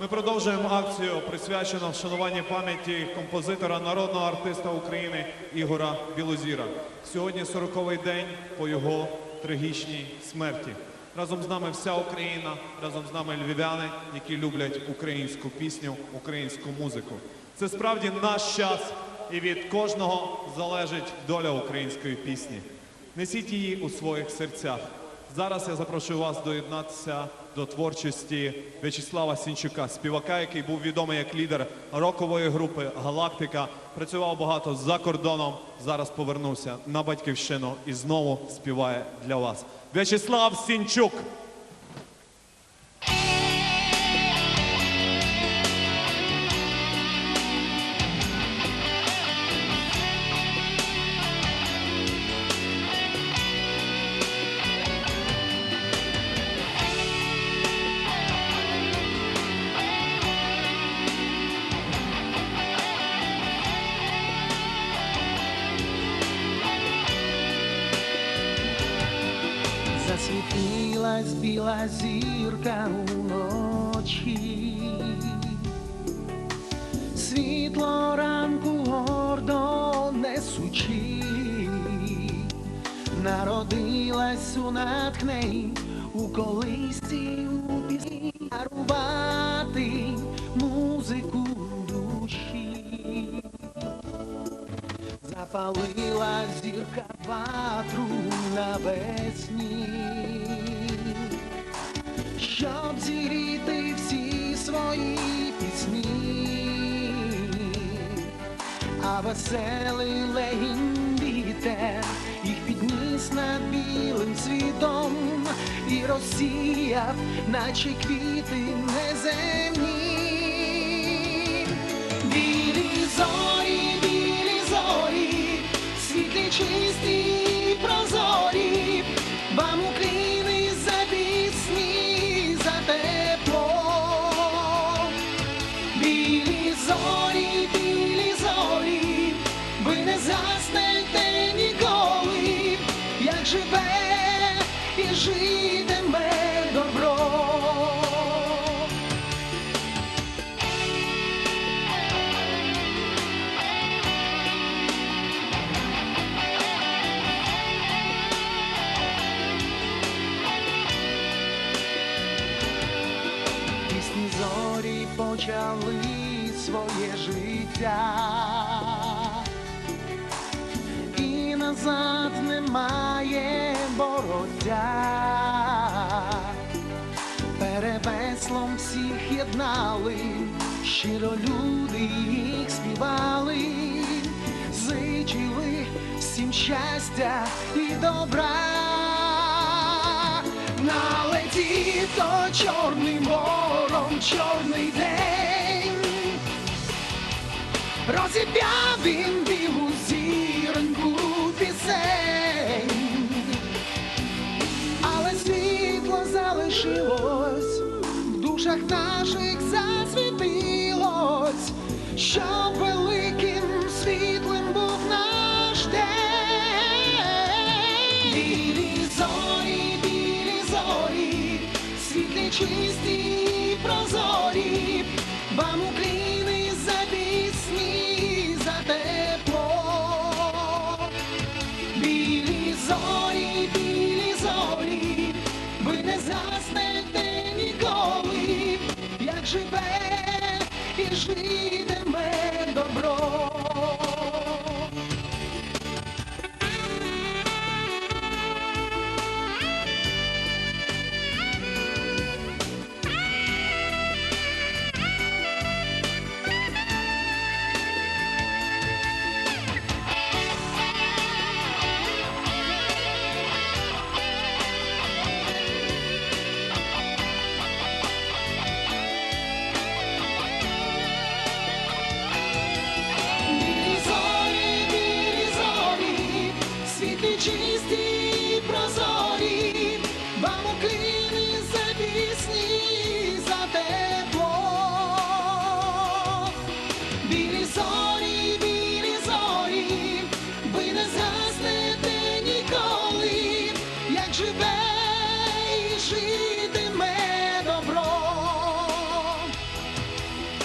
Ми продовжуємо акцію, присвячену вшануванні пам'яті композитора, народного артиста України Ігора Білозіра. Сьогодні 40-й день по його трагічній смерті. Разом з нами вся Україна, разом з нами львів'яни, які люблять українську пісню, українську музику. Це справді наш час, і від кожного залежить доля української пісні. Несіть її у своїх серцях. Зараз я запрошую вас доєднатися до творчості В'ячеслава Сінчука, співака, який був відомий як лідер рокової групи Галактика. Працював багато за кордоном. Зараз повернувся на батьківщину і знову співає для вас. В'ячеслав Сінчук. Засвітилась біла зірка уночі, світло ранку гордо несучи, народилась у натхненні, у колисці у пісні дарувати музику Запалила зірка ватру навесні, щоб зігріти всі свої пісні, а веселий легінь їх підніс над білим світом і розсіяв, наче квіти неземні. Світлі чисті почали своє життя, і назад немає бороття. Перевеслом всіх єднали, щиро люди їх співали, зичили всім щастя і добра. Налетів то чорним вором чорний день, розіп'яв він білу зіроньку пісень, але світло залишилось, в душах наших засвітилось, щоб великим чисті і прозорі, вам укліни за пісні, за тепло. Білі зорі, білі зорі, ви не заснете ніколи, як живе і добро.